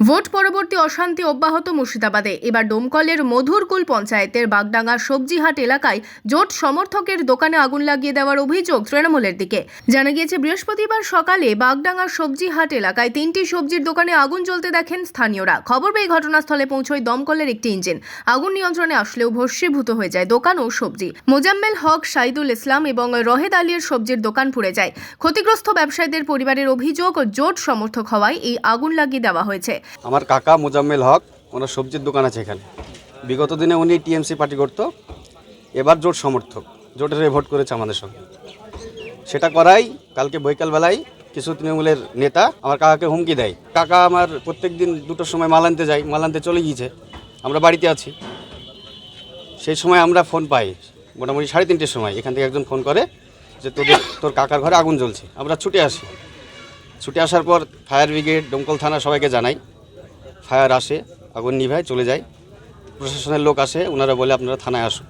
Vote পরবর্তী অশান্তি অব্যাহত মুর্শিদাবাদে। এবার ডোমকলের মধুরকুল পঞ্চায়েতের বাগডাঙ্গা সবজিহাট এলাকায় জোট সমর্থকের দোকানে আগুন লাগিয়ে দেওয়ার অভিযোগ তৃণমূলের দিকে। জানা গিয়েছে, বৃহস্পতিবার সকালে বাগডাঙ্গা সবজিহাট এলাকায় তিনটি সবজির দোকানে আগুন জ্বলতে দেখেন স্থানীয়রা। খবর পেয়ে ঘটনাস্থলে পৌঁছয় দমকলের একটি ইঞ্জিন। আগুন নিয়ন্ত্রণে আসলেও ভস্মীভূত হয়ে যায় দোকান ও সবজি। মোজাম্মেল হক, সাইদুল ইসলাম এবং রহেদ আলীর সবজির দোকান পুড়ে যায়। ক্ষতিগ্রস্ত ব্যবসায়ীদের পরিবারের অভিযোগ, জোট সমর্থক হওয়ায় এই আগুন লাগিয়ে দেওয়া হয়েছে। আমার কাকা মোজাম্মেল হক, ওনার সবজির দোকান আছে এখানে। বিগত দিনে উনি টিএমসি পার্টি করতো, এবার জোট সমর্থক, জোটের ভোট করেছে আমাদের সঙ্গে। সেটা করাই, কালকে বৈকালবেলায় কিছু তৃণমূলের নেতা আমার কাকাকে হুমকি দেয়। কাকা আমার প্রত্যেক দিন দুটোর সময় মাল আনতে যাই মাল আনতে চলে গিয়েছে। আমরা বাড়িতে আছি। সেই সময় আমরা ফোন পাই, মোটামুটি সাড়ে তিনটের সময়, এখান থেকে একজন ফোন করে যে তোদের, তোর কাকার ঘরে আগুন জ্বলছে, আমরা ছুটে আসি। ছুটে আসার পর ফায়ার ব্রিগেড, দমকল থানা সবাইকে জানাই। ফায়ার আসে, আগুন নিভায় চলে যায়। প্রশাসনের লোক আসে ওনারা বলে, আপনারা থানায় আসুন।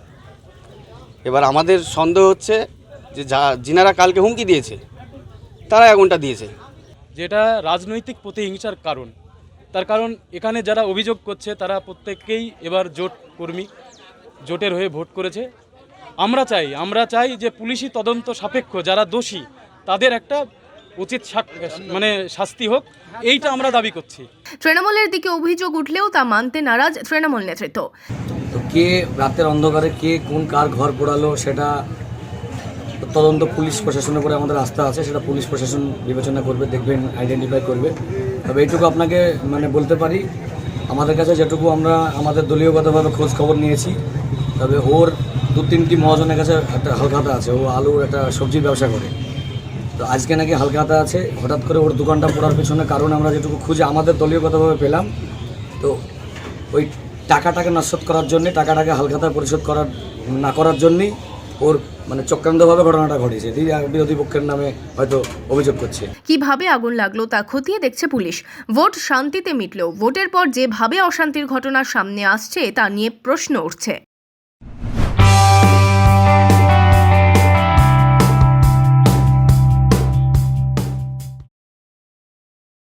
এবার আমাদের সন্দেহ হচ্ছে যে যা, যিনারা কালকে হুমকি দিয়েছে, তারাই আগুনটা দিয়েছে। যেটা রাজনৈতিক প্রতিহিংসার কারণ। তার কারণ, এখানে যারা অভিযোগ করছে, তারা প্রত্যেককেই এবার জোট কর্মী, জোটের হয়ে ভোট করেছে। আমরা চাই আমরা চাই যে পুলিশি তদন্ত সাপেক্ষ, যারা দোষী, তাদের একটা উচিত মানে শাস্তি হোক এইটা আমরা দাবি করছি। তৃণমূলের দিকে অভিযোগ উঠলেও তা মানতে নারাজ তৃণমূল নেতৃত্ব। তো কে রাতের অন্ধকারে কে কোন কার ঘর পোড়ালো সেটা তদন্ত পুলিশ প্রশাসনের উপরে আমাদের আস্থা আছে সেটা পুলিশ প্রশাসন বিবেচনা করবে দেখবেন আইডেন্টিফাই করবে। তবে এইটুকু আপনাকে মানে বলতে পারি আমাদের কাছে যেটুকু আমরা আমাদের দলীয়গতভাবে খোঁজ খবর নিয়েছি তবে ওর দু তিনটি মহাজনের কাছে একটা হালখাতা আছে ও আলুর একটা সবজির ব্যবসা করে। তো আজকে নাকি হালখাতা আছে, হঠাৎ করে ওর দোকানটা পড়ার পেছনে কারণ আমরা যেটুকু খুঁজে আমাদের দলীয়গতভাবে পেলাম। তো ওই টাকাটাকে নস্বত করার জন্য, টাকাটাকে হালখাতায় পরিশোধ করার, না করার জন্যই ওর মানে চক্রান্তভাবে ঘটনাটা ঘটেছে। বিরোধী পক্ষের নামে হয়তো অভিযোগ করছে। কীভাবে আগুন লাগল তা খতিয়ে দেখছে পুলিশ। ভোট শান্তিতে মিটলেও ভোটের পর যেভাবে অশান্তির ঘটনা সামনে আসছে, তা নিয়ে প্রশ্ন উঠছে।